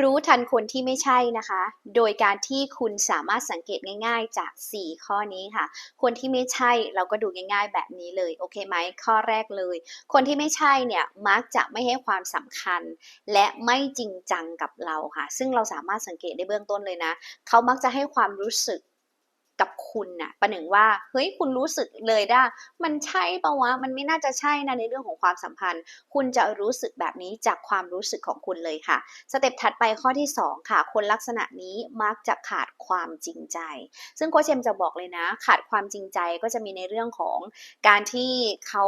รู้ทันคนที่ไม่ใช่นะคะ โดยการที่คุณสามารถสังเกตง่าย ๆ จาก 4 ข้อนี้ค่ะ คนที่ไม่ใช่เราก็ดูง่าย ๆ แบบนี้เลย โอเคไหม ข้อแรกเลย คนที่ไม่ใช่เนี่ย มักจะไม่ให้ความสำคัญ และไม่จริงจังกับเราค่ะ ซึ่งเราสามารถสังเกตได้เบื้องต้นเลยนะ เขามักจะให้ความรู้สึก คุณน่ะประหนึ่งว่าเฮ้ยคุณรู้สึกเลยได้มันใช่ปะวะมันไม่น่าจะใช่นะในเรื่องของความสัมพันธ์ คุณจะรู้สึกแบบนี้จากความรู้สึกของคุณเลยค่ะ สเต็ปถัดไปข้อที่ 2 ค่ะ คนลักษณะนี้มักจะขาดความจริงใจ ซึ่งโคชเชมจะบอกเลยนะ ขาดความจริงใจก็จะมีในเรื่องของการที่เขา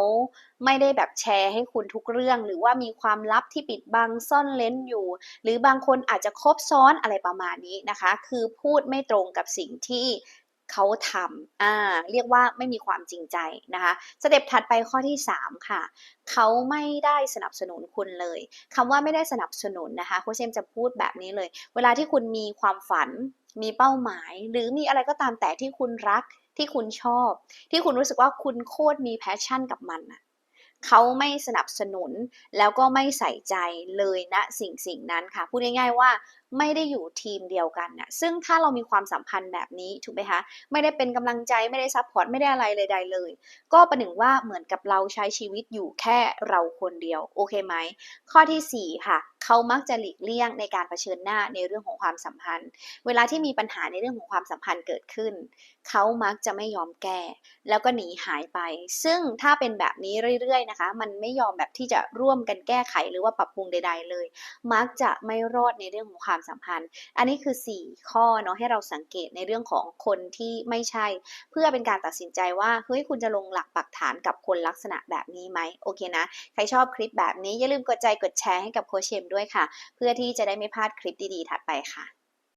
ไม่ได้แบบแชร์ให้คุณทุกเรื่อง หรือว่ามีความลับที่ปิดบังซ่อนเล้นอยู่ หรือบางคนอาจจะคบซ้อนอะไรประมาณนี้นะคะ คือพูดไม่ตรงกับสิ่งที่ เขาทำอ่าเรียกว่าไม่มีความจริงใจนะคะสเต็ปถัดไปข้อที่ 3 ค่ะ เขาไม่ได้สนับสนุนคุณเลยคำว่าไม่ได้สนับสนุนนะคะโคชเชมจะพูดแบบนี้เลย เวลาที่คุณมีความฝัน มีเป้าหมาย หรือมีอะไรก็ตามแต่ที่คุณรักที่คุณชอบ ที่คุณรู้สึกว่าคุณโคตรมีแพชชั่นกับมันน่ะ เขาไม่สนับสนุนแล้วก็ไม่ใส่ใจเลยนะสิ่งสิ่งนั้นค่ะ พูดง่ายๆว่าไม่ได้อยู่ทีมเดียวกันน่ะซึ่งถ้าเรามีความสัมพันธ์แบบนี้ถูกไหมคะไม่ได้เป็นกำลังใจไม่ได้ซัพพอร์ตไม่ได้อะไรเลยใดเลย ก็ประหนึ่งว่าเหมือนกับเราใช้ชีวิตอยู่แค่เราคนเดียว โอเคไหมข้อทีสี่4 ค่ะ เขามักจะหลีกเลี่ยงในการเผชิญหน้าในเรื่องของความสัมพันธ์ เวลาที่มีปัญหาในเรื่องของความสัมพันธ์เกิดขึ้น เขามักจะไม่ยอมแก้ แล้วก็หนีหายไป ซึ่งถ้าเป็นแบบนี้เรื่อยๆนะคะ มันไม่ยอมแบบที่จะร่วมกันแก้ไขหรือว่าปรับปรุงใด ๆ เลย มักจะไม่รอดในเรื่องของความสัมพันธ์ อันนี้คือ 4 ข้อเนาะให้เราสังเกตในเรื่องของคนที่ไม่ใช่ เพื่อเป็นการตัดสินใจว่าเฮ้ยคุณจะลงหลักปักฐานกับคนลักษณะแบบนี้ไหมโอเคนะ ใครชอบคลิปแบบนี้อย่าลืมกดใจกดแชร์ให้กับโคชเชมด้วยด้วยค่ะ เพื่อที่จะได้ไม่พลาดคลิปดีๆถัดไปค่ะ